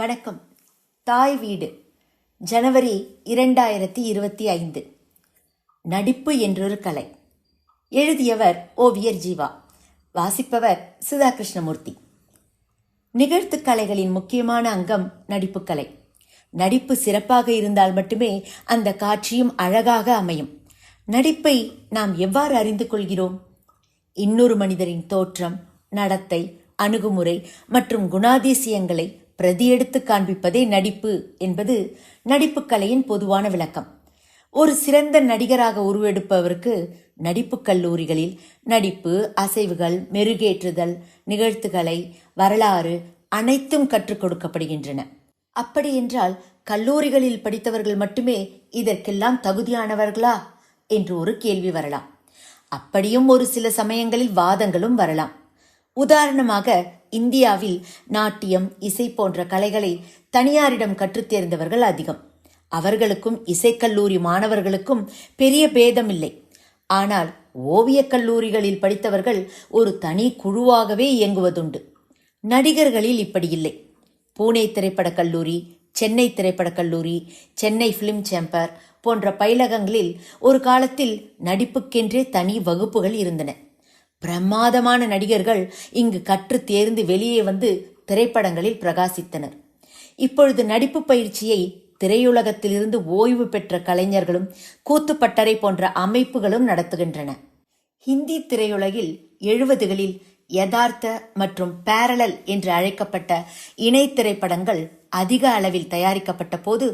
வணக்கம். தாய் வீடு. ஜனவரி இரண்டாயிரத்தி இருபத்தி ஐந்து. நடிப்பு என்றொரு கலை. எழுதியவர் ஓவியர் ஜீவா. வாசிப்பவர் சுதா கிருஷ்ணமூர்த்தி நிகழ்த்து கலைகளின் முக்கியமான அங்கம் நடிப்பு கலை. நடிப்பு சிறப்பாக இருந்தால் மட்டுமே அந்த காட்சியும் அழகாக அமையும். நடிப்பை நாம் எவ்வாறு அறிந்து கொள்கிறோம்? இன்னொரு மனிதரின் தோற்றம் நடத்தை அணுகுமுறை மற்றும் குணாதிசயங்களை பிரதி எடுத்து காண்பிப்பதே நடிப்பு என்பது நடிப்புக் கலையின் பொதுவான விளக்கம். ஒரு சிறந்த நடிகராக உருவெடுப்பவருக்கு நடிப்புக் கல்லூரிகளில் நடிப்பு அசைவுகள் மெருகேற்றுதல் நிகழ்த்துகளை வரலாறு அனைத்தும் கற்றுக் கொடுக்கப்படுகின்றன. அப்படியென்றால் கல்லூரிகளில் படித்தவர்கள் மட்டுமே இதற்கெல்லாம் தகுதியானவர்களா என்று ஒரு கேள்வி வரலாம். அப்படியும் ஒரு சில சமயங்களில் வாதங்களும் வரலாம். உதாரணமாக இந்தியாவில் நாட்டியம் இசை போன்ற கலைகளை தனியாரிடம் கற்றுத் தேர்ந்தவர்கள் அதிகம். அவர்களுக்கும் இசைக்கல்லூரி மாணவர்களுக்கும் பெரிய பேதம் இல்லை ஆனால் ஓவியக் கல்லூரிகளில் படித்தவர்கள் ஒரு தனி குழுவாகவே இயங்குவதுண்டு. நடிகர்களில் இப்படி இல்லை. பூனே திரைப்படக் கல்லூரி சென்னை திரைப்படக் கல்லூரி சென்னை ஃபிலிம் சேம்பர் போன்ற பயிலகங்களில் ஒரு காலத்தில் நடிப்புக்கென்றே தனி வகுப்புகள் இருந்தன. பிரமாதமான நடிகர்கள் இங்கு கற்று தேர்ந்து வெளியே வந்து திரைப்படங்களில் பிரகாசித்தனர். இப்பொழுது நடிப்பு பயிற்சியை திரையுலகத்திலிருந்து ஓய்வு பெற்ற கலைஞர்களும் கூத்துப்பட்டறை போன்ற அமைப்புகளும் நடத்துகின்றன. ஹிந்தி திரையுலகில் எழுபதுகளில் யதார்த்த மற்றும் பேரலல் என்று அழைக்கப்பட்ட இணை திரைப்படங்கள் அதிக அளவில் தயாரிக்கப்பட்ட போது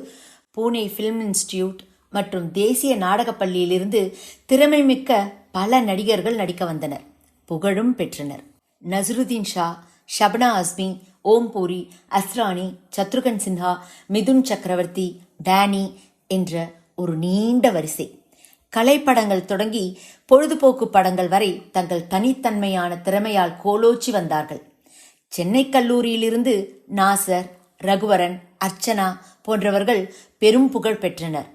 பூனே பிலிம் இன்ஸ்டிடியூட் மற்றும் தேசிய நாடகப் பள்ளியிலிருந்து திறமைமிக்க பல நடிகர்கள் நடிக்க வந்தனர். புகழும் பெற்றனர். நசருதீன் ஷா ஷபனா அஸ்மி ஓம் பூரி அஸ்ரானி சத்ருகன் சின்ஹா மிதுன் சக்கரவர்த்தி டேனி என்ற ஒரு நீண்ட வரிசை. கலைப்படங்கள் தொடங்கி பொழுதுபோக்கு படங்கள் வரை தங்கள் தனித்தன்மையான திறமையால் கோலோச்சி வந்தார்கள். சென்னை கல்லூரியிலிருந்து நாசர் ரகுவரன் அர்ச்சனா போன்றவர்கள் பெரும் புகழ் பெற்றனர்.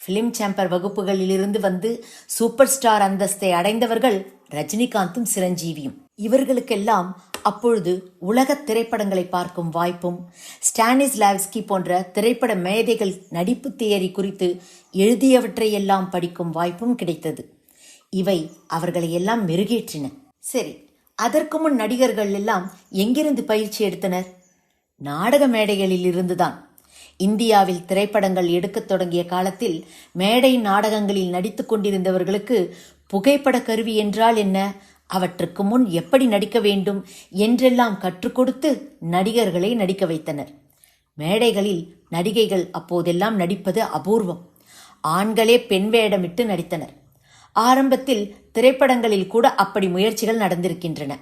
ஃபிலிம் சேம்பர் வகுப்புகளிலிருந்து வந்து சூப்பர் ஸ்டார் அந்தஸ்தை அடைந்தவர்கள் ரஜினிகாந்தும் சிரஞ்சீவியும். இவர்களுக்கெல்லாம் அப்பொழுது உலக திரைப்படங்களை பார்க்கும் வாய்ப்பும் ஸ்டானிஸ்லாவ்ஸ்கி போன்ற திரைப்பட மேதைகள் நடிப்பு தியரி குறித்து எழுதியவற்றையெல்லாம் படிக்கும் வாய்ப்பும் கிடைத்தது. இவை அவர்களை எல்லாம் மெருகேற்றின. சரி அதற்கு முன் நடிகர்கள் எல்லாம் எங்கிருந்து பயிற்சி எடுத்தனர்? நாடக மேடைகளில் இருந்துதான். இந்தியாவில் திரைப்படங்கள் எடுக்கத் தொடங்கிய காலத்தில் மேடை நாடகங்களில் நடித்துக் கொண்டிருந்தவர்களுக்கு புகைப்பட கருவி என்றால் என்ன? அவற்றுக்கு முன் எப்படி நடிக்க வேண்டும் என்றெல்லாம் கற்றுக் கொடுத்து நடிகர்களை நடிக்க வைத்தனர். மேடைகளில் நடிகைகள் அப்போதெல்லாம் நடிப்பது அபூர்வம். ஆண்களே பெண் வேடமிட்டு நடித்தனர். ஆரம்பத்தில் திரைப்படங்களில் கூட அப்படி முயற்சிகள் நடந்திருக்கின்றன.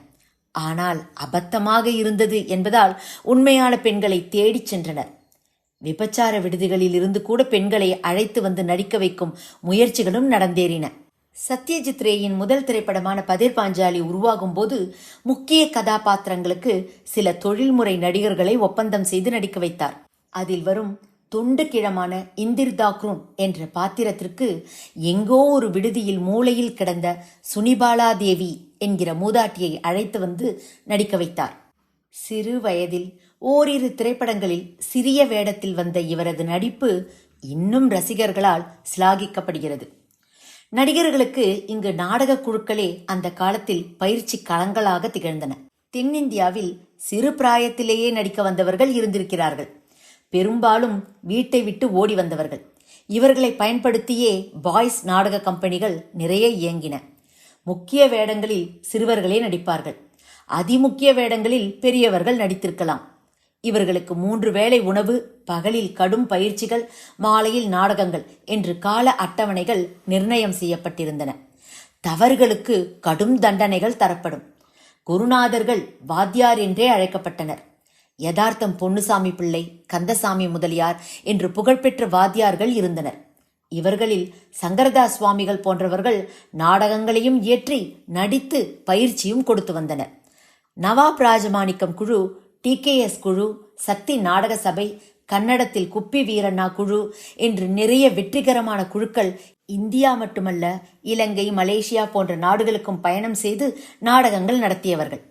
ஆனால் அபத்தமாக இருந்தது என்பதால் உண்மையான பெண்களை தேடிச் சென்றனர். விபச்சார விடுதிகளில் இருந்து கூட பெண்களை அழைத்து வந்து நடிக்க வைக்கும் முயற்சிகளும் நடந்தேறின. சத்யஜித் ரேயின் முதல் திரைப்படமான பதிர் பாஞ்சாலி உருவாகும் போது முக்கிய கதாபாத்திரங்களுக்கு சில தொழில்முறை நடிகர்களை ஒப்பந்தம் செய்து நடிக்க வைத்தார். அதில் வரும் தொண்டு கிழமான இந்திர் தாக்ரூன் என்ற பாத்திரத்திற்கு எங்கோ ஒரு விடுதியில் மூலையில் கிடந்த சுனிபாலா தேவி என்கிற மூதாட்டியை அழைத்து வந்து நடிக்க வைத்தார். சிறு வயதில் ஓரிரு திரைப்படங்களில் சிறிய வேடத்தில் வந்த இவரது நடிப்பு இன்னும் ரசிகர்களால் சிலாகிக்கப்படுகிறது. நடிகர்களுக்கு இங்கு நாடக குழுக்களே அந்த காலத்தில் பயிற்சி களங்களாக திகழ்ந்தன. தென்னிந்தியாவில் சிறு பிராயத்திலேயே நடிக்க வந்தவர்கள் இருந்திருக்கிறார்கள். பெரும்பாலும் வீட்டை விட்டு ஓடி வந்தவர்கள். இவர்களை பயன்படுத்தியே பாய்ஸ் நாடக கம்பெனிகள் நிறைய இயங்கின. முக்கிய வேடங்களில் சிறுவர்களே நடிப்பார்கள். அதிமுக்கிய வேடங்களில் பெரியவர்கள் நடித்திருக்கலாம். இவர்களுக்கு மூன்று வேளை உணவு பகலில் கடும் பயிற்சிகள் மாலையில் நாடகங்கள் என்று கால அட்டவணைகள் நிர்ணயம் செய்யப்பட்டிருந்தன. தவறுகளுக்கு கடும் தண்டனைகள் தரப்படும். குருநாதர்கள் வாத்தியார் என்றே அழைக்கப்பட்டனர். யதார்த்தம் பொன்னுசாமி பிள்ளை கந்தசாமி முதலியார் என்று புகழ்பெற்ற வாத்தியார்கள் இருந்தனர். இவர்களில் சங்கரதாஸ் சுவாமிகள் போன்றவர்கள் நாடகங்களையும் இயற்றி நடித்து பயிற்சியும் கொடுத்து வந்தனர். நவாப் ராஜமாணிக்கம் குழு டிகேஎஸ் குழு சக்தி நாடக சபை கன்னடத்தில் குப்பி வீரண்ணா குழு என்று நிறைய வெற்றிகரமான குழுக்கள் இந்தியா மட்டுமல்ல இலங்கை மலேசியா போன்ற நாடுகளுக்கும் பயணம் செய்து நாடகங்கள் நடத்தியவர்கள்.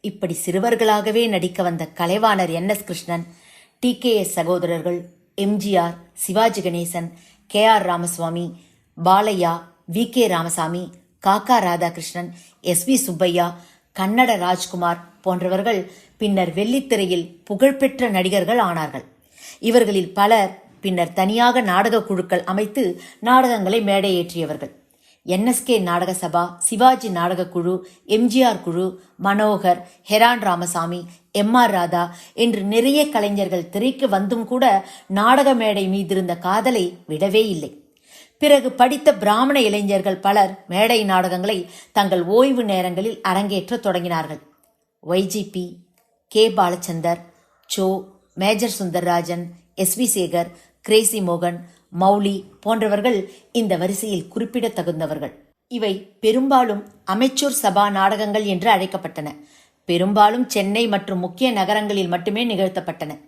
இப்படி சிறுவர்களாகவே நடிக்க வந்த Kalaivanar N S Krishnan T K S சகோதரர்கள் MGR Sivaji Ganesan K R Ramaswamy Balaiah V K Ramasamy Kaka Radhakrishnan S V Subbaiah Kannada Rajkumar போன்றவர்கள் பின்னர் வெள்ளித்திரையில் புகழ்பெற்ற நடிகர்கள் ஆனார்கள். இவர்களில் பலர் பின்னர் தனியாக நாடக குழுக்கள் அமைத்து நாடகங்களை மேடையேற்றியவர்கள். என்எஸ்கே நாடக சபா சிவாஜி நாடக குழு எம்ஜிஆர் குழு Manohar Heron Ramasamy M R Radha என்று நிறைய கலைஞர்கள் திரைக்கு வந்தும் கூட நாடக மேடை மீதிருந்த காதலை விடவே இல்லை. பிறகு படித்த பிராமண இளைஞர்கள் பலர் மேடை நாடகங்களை தங்கள் ஓய்வு நேரங்களில் அரங்கேற்றத் தொடங்கினார்கள். YGP K Balachander Cho major Sundarrajan S V Sekhar Crazy மோகன் மௌலி போன்றவர்கள் இந்த வரிசையில் குறிப்பிடத்தகுந்தவர்கள். இவை பெரும்பாலும் அமைச்சூர் சபா நாடகங்கள் என்று அழைக்கப்பட்டன. பெரும்பாலும் சென்னை மற்றும் முக்கிய நகரங்களில் மட்டுமே நிகழ்த்தப்பட்டன.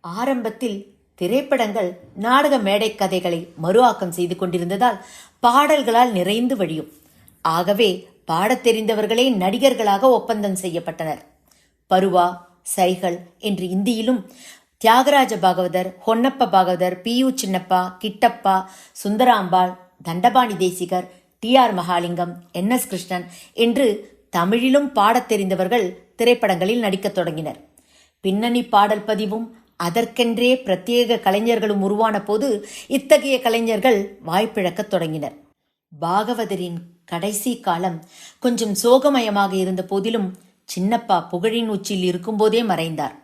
ஆரம்பத்தில் திரைப்படங்கள் நாடக மேடை கதைகளை மறு ஆக்கம் செய்து கொண்டிருந்ததால் பாடல்களால் நிறைந்து வழியும். ஆகவே பாடத் தெரிந்தவர்களே நடிகர்களாக ஒப்பந்தம் செய்யப்பட்டனர். பருவா சைகள் என்று இந்தியிலும் Thyagaraja Bhagavathar Honnappa Bhagavathar P U Chinnappa Kittappa Sundarambal Dandapani Desikar T R Mahalingam N S Krishnan என்று தமிழிலும் பாடத் தெரிந்தவர்கள் திரைப்படங்களில் நடிக்கத் தொடங்கினர். பின்னணி பாடல் பதிவும் அதற்கென்றே பிரத்யேக கலைஞர்களும் உருவான போது இத்தகைய கலைஞர்கள் வாய்ப்பிழக்கத் தொடங்கினர். பாகவதரின் கடைசி காலம் கொஞ்சம் சோகமயமாக இருந்த போதிலும் சின்னப்பா புகழின் உச்சியில் இருக்கும்போதே மறைந்தார்.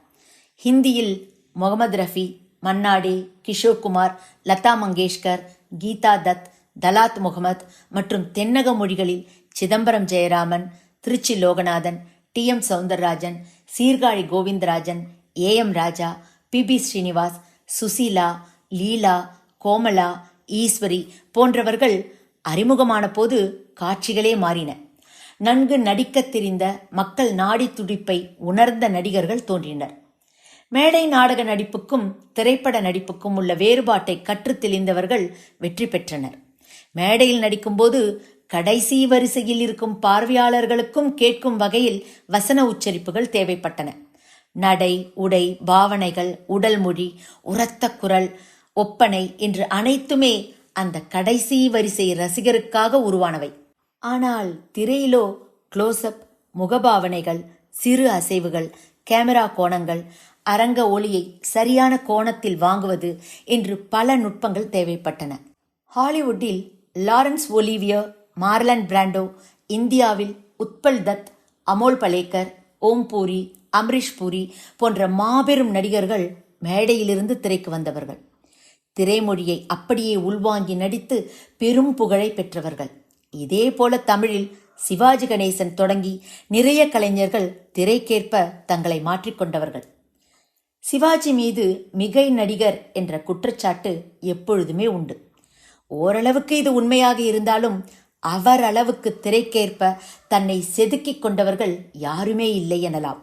ஹிந்தியில் முகமது ரஃபி மன்னாடே கிஷோர்குமார் லதா மங்கேஷ்கர் கீதா தத் தலாத் முகமது மற்றும் தென்னக மொழிகளில் Chidambaram Jayaraman Tiruchi Loganathan T M Soundararajan Sirkazhi Govindarajan A M Raja P B Srinivas Susheela Leela Komala Eswari போன்றவர்கள் அறிமுகமான போது காட்சிகளே மாறின. நன்கு நடிக்கத் தெரிந்த மக்கள் நாடி துடிப்பை உணர்ந்த நடிகர்கள் தோன்றினர். மேடை நாடக நடிப்புக்கும் திரைப்பட நடிப்புக்கும் உள்ள வேறுபாட்டை கற்றுத் தெளிந்தவர்கள் வெற்றி பெற்றனர். மேடையில் நடிக்கும்போது கடைசி வரிசையில் இருக்கும் பார்வையாளர்களுக்கும் கேட்கும் வகையில் வசன உச்சரிப்புகள் தேவைப்பட்டன. நடை உடை பாவனைகள் உடல் மொழி உரத்த குரல் ஒப்பனை என்று அனைத்துமே அந்த கடைசி வரிசை ரசிகருக்காக உருவானவை. ஆனால் திரையிலோ க்ளோஸ்அப் முகபாவனைகள் சிறு அசைவுகள் கேமரா கோணங்கள் அரங்க ஒளியை சரியான கோணத்தில் வாங்குவது என்று பல நுட்பங்கள் தேவைப்பட்டன. ஹாலிவுட்டில் லாரன்ஸ் ஒலிவியர் மார்லன் பிராண்டோ இந்தியாவில் உத்பல் தத் அமோல் பலேக்கர் ஓம் பூரி அம்ரிஷ் பூரி போன்ற மாபெரும் நடிகர்கள் மேடையிலிருந்து திரைக்கு வந்தவர்கள். திரைமொழியை அப்படியே உள்வாங்கி நடித்து பெரும் புகழை பெற்றவர்கள். இதே போல தமிழில் சிவாஜி கணேசன் தொடங்கி நிறைய கலைஞர்கள் திரைக்கேற்ப தங்களை மாற்றிக்கொண்டவர்கள் சிவாஜி மீது மிகை நடிகர் என்ற குற்றச்சாட்டு எப்பொழுதுமே உண்டு. ஓரளவுக்கு இது உண்மையாக இருந்தாலும் அவர் அளவுக்கு திரைக்கேற்ப தன்னை செதுக்கிக் கொண்டவர்கள் யாருமே இல்லை எனலாம்.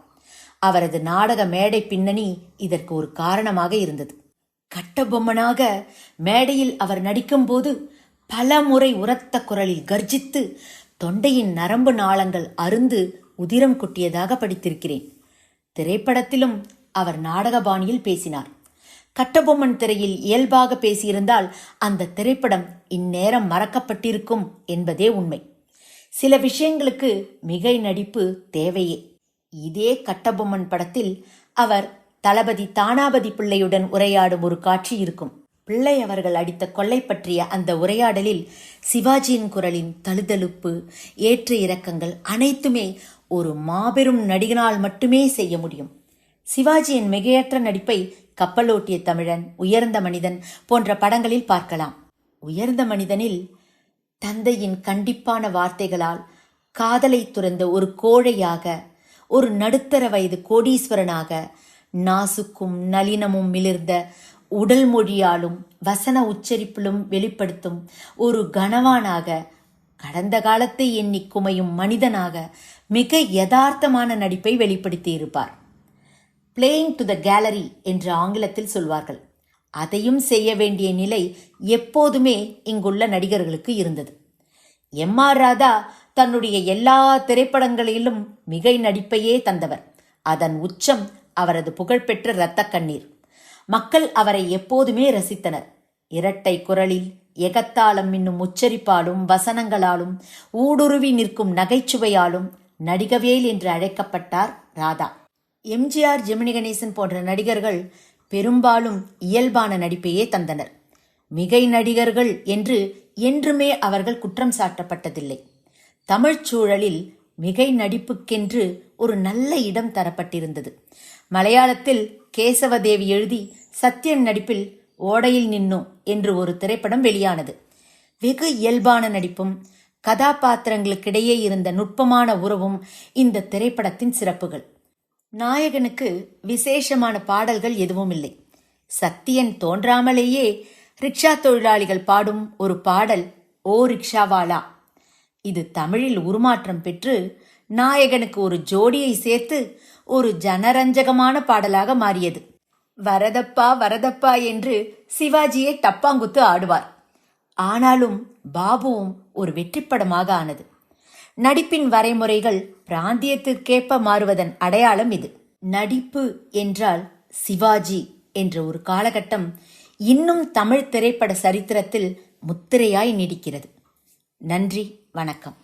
அவரது நாடக மேடை பின்னணி இதற்கு ஒரு காரணமாக இருந்தது. கட்டபொம்மனாக மேடையில் அவர் நடிக்கும்போது பல முறை உரத்த குரலில் கர்ஜித்து தொண்டையின் நரம்பு நாளங்கள் அருந்து உதிரம் கொட்டியதாக படித்திருக்கிறேன். திரைப்படத்திலும் அவர் நாடகபாணியில் பேசினார். கட்டபொம்மன் திரையில் இயல்பாக பேசியிருந்தால் அந்த திரைப்படம் இந்நேரம் மறக்கப்பட்டிருக்கும் என்பதே உண்மை. சில விஷயங்களுக்கு மிகை நடிப்பு தேவையே. இதே கட்டபொம்மன் படத்தில் அவர் தளபதி தானாபதி பிள்ளையுடன் உரையாடும் ஒரு காட்சி இருக்கும். பிள்ளை அவர்கள் அடித்த கொள்ளை பற்றிய அந்த உரையாடலில் சிவாஜியின் குரலின் தழுதழுப்பு ஏற்ற இறக்கங்கள் அனைத்துமே ஒரு மாபெரும் நடிகனால் மட்டுமே செய்ய முடியும். சிவாஜியின் மிகையற்ற நடிப்பை கப்பலோட்டிய தமிழன் உயர்ந்த மனிதன் போன்ற படங்களில் பார்க்கலாம். உயர்ந்த மனிதனில் தந்தையின் கண்டிப்பான வார்த்தைகளால் காதலை துறந்த ஒரு கோழையாக ஒரு நடுத்தர வயது கோடீஸ்வரனாக நாசுக்கும் நளினமும் மிளிர்ந்த உடல் மொழியாலும் வசன உச்சரிப்பிலும் வெளிப்படுத்தும் ஒரு கனவானாக கடந்த காலத்தை எண்ணி குமையும் மனிதனாக மிக யதார்த்தமான நடிப்பை வெளிப்படுத்தியிருப்பார். பிளேயிங் டு த கேலரி என்று ஆங்கிலத்தில் சொல்வார்கள். அதையும் செய்ய வேண்டிய நிலை எப்போதுமே இங்குள்ள நடிகர்களுக்கு இருந்தது. எம். ஆர். ராதா தன்னுடைய எல்லா திரைப்படங்களிலும் மிகை நடிப்பையே தந்தவர். அதன் உச்சம் அவரது புகழ்பெற்ற இரத்த கண்ணீர் மக்கள் அவரை எப்போதுமே ரசித்தனர். இரட்டை குரலில் எகத்தாளம் என்னும் உச்சரிப்பாலும் வசனங்களாலும் ஊடுருவி நிற்கும் நகைச்சுவையாலும் நடிகவேல் என்று அழைக்கப்பட்டார் ராதா. எம்ஜிஆர் ஜெமினி கணேசன் போன்ற நடிகர்கள் பெரும்பாலும் இயல்பான நடிப்பையே தந்தனர். மிகை நடிகர்கள் என்று என்றுமே அவர்கள் குற்றம் சாட்டப்பட்டதில்லை. தமிழ்ச் சூழலில் மிகை நடிப்புக்கென்று ஒரு நல்ல இடம் தரப்பட்டிருந்தது. மலையாளத்தில் கேசவதேவி எழுதி சத்யன் நடிப்பில் ஓடையில் நின்னோ என்று ஒரு திரைப்படம் வெளியானது. வெகு இயல்பான நடிப்பும் கதாபாத்திரங்களுக்கிடையே இருந்த நுட்பமான உறவும் இந்த திரைப்படத்தின் சிறப்புகள். நாயகனுக்கு விசேஷமான பாடல்கள் எதுவும் இல்லை சத்தியன் தோன்றாமலேயே ரிக்ஷா தொழிலாளிகள் பாடும் ஒரு பாடல் ஓ ரிக்ஷாவாலா இது தமிழில் உருமாற்றம் பெற்று நாயகனுக்கு ஒரு ஜோடியை சேர்த்து ஒரு ஜனரஞ்சகமான பாடலாக மாறியது. வரதப்பா வரதப்பா என்று சிவாஜியை டப்பாங்குத்து ஆடுவார். ஆனாலும் பாபுவும் ஒரு வெற்றிப்படமாக ஆனது. நடிப்பின் வரைமுறைகள் பிராந்தியத்திற்கேற்ப மாறுவதன் அடையாளம் இது. நடிப்பு என்றால் சிவாஜி என்ற ஒரு காலகட்டம் இன்னும் தமிழ் திரைப்பட சரித்திரத்தில் முத்திரையாய் நீடிக்கிறது. நன்றி வணக்கம்.